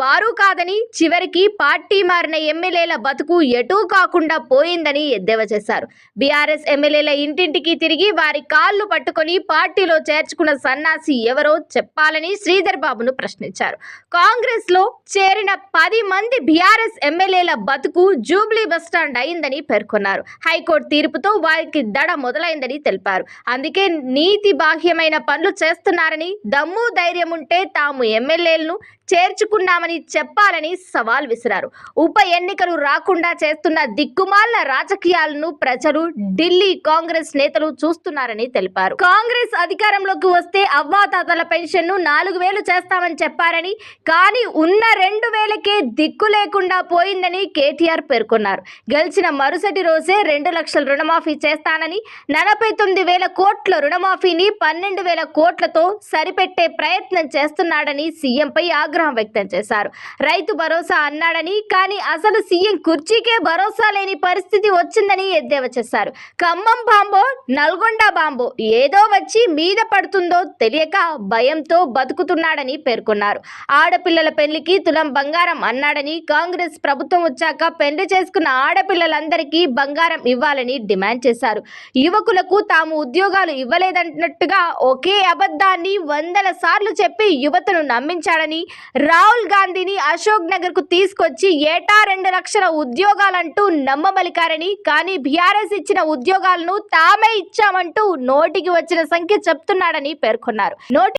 వారు కాదని చివరికి పార్టీ మారిన ఎమ్మెల్యేల బతుకు ఎటూ కాకుండా పోయిందని ఎద్దేవా చేశారు. బీఆర్ఎస్ ఎమ్మెల్యేల ఇంటింటికి తిరిగి వారి కాళ్ళు పట్టుకొని పార్టీలో చేర్చుకున్న సన్నాసి ఎవరో చెప్పాలని శ్రీధర్ బాబును ప్రశ్నించారు. కాంగ్రెస్లో చేరిన పది మంది బీఆర్ఎస్ ఎమ్మెల్యేల బతుకు జూబ్లీ బస్టాండ్ అయిందని పేర్కొన్నారు. హైకోర్టు తీర్పుతో వారికి దడ మొదలైందని తెలిపారు. అందుకే నీతి బాహ్యమైన పనులు చేస్తున్నారని దమ్ము ధైర్యం ఉంటే తాము ఎమ్మెల్యేలను చేర్చుకున్నామని చెప్పాలని సవాల్ విసిరారు. ఉప ఎన్నికలు రాకుండా చేస్తున్న దిక్కుమాల రాజకీయాలను ప్రజలు ఢిల్లీ కాంగ్రెస్ నేతలు చూస్తున్నారని తెలిపారు. కాంగ్రెస్ అధికారంలోకి వస్తే అవ్వాతాతల పెన్షన్ను నాలుగు వేలు చేస్తామని చెప్పారని కానీ ఉన్న రెండు వేలకే దిక్కు లేకుండా పోయిందని కేటీఆర్ పేర్కొన్నారు. గెలిచిన మరుసటి రోజే రెండు లక్షల రుణమాఫీ చేస్తానని నలభై తొమ్మిది వేల కోట్ల రుణమాఫీని పన్నెండు వేల కోట్లతో సరిపెట్టే ప్రయత్నం చేస్తున్నాడని సీఎంపై ఆగ్రహం వ్యక్తం చేశారు. రైతు భరోసా అన్నాడని కానీ అసలు సీఎం కుర్చీకే భరోసా లేని పరిస్థితి వచ్చిందని ఎద్దేవా చేశారు. ఖమ్మం బాంబో నల్గొండ బాంబో ఏదో వచ్చి మీద పడుతుందో తెలియక భయంతో బతుకుతున్నాడని పేర్కొన్నారు. ఆడపిల్లల పెళ్ళికి తులం బంగారం అన్నాడని కాంగ్రెస్ ప్రభుత్వం వచ్చాక పెళ్ళి చేసుకున్న ఆడపిల్లలందరికీ బంగారం ఇవ్వాలని డిమాండ్ చేశారు. యువకులకు తాము ఉద్యోగాలు ఇవ్వలేదన్నట్టుగా ఒకే అబద్ధాన్ని వందల సార్లు చెప్పి యువతను నమ్మించాడని రాహుల్ గాంధీని అశోక్ నగర్కు తీసుకొచ్చి ఏటా రెండు లక్షల ఉద్యోగాలంటూ నమ్మబలికారని కానీ బీఆర్ఎస్ ఇచ్చిన ఉద్యోగాలను తామే ఇచ్చామంటూ నోటికి వచ్చిన సంఖ్య చెప్తున్నాడని పేర్కొన్నారు. నోటి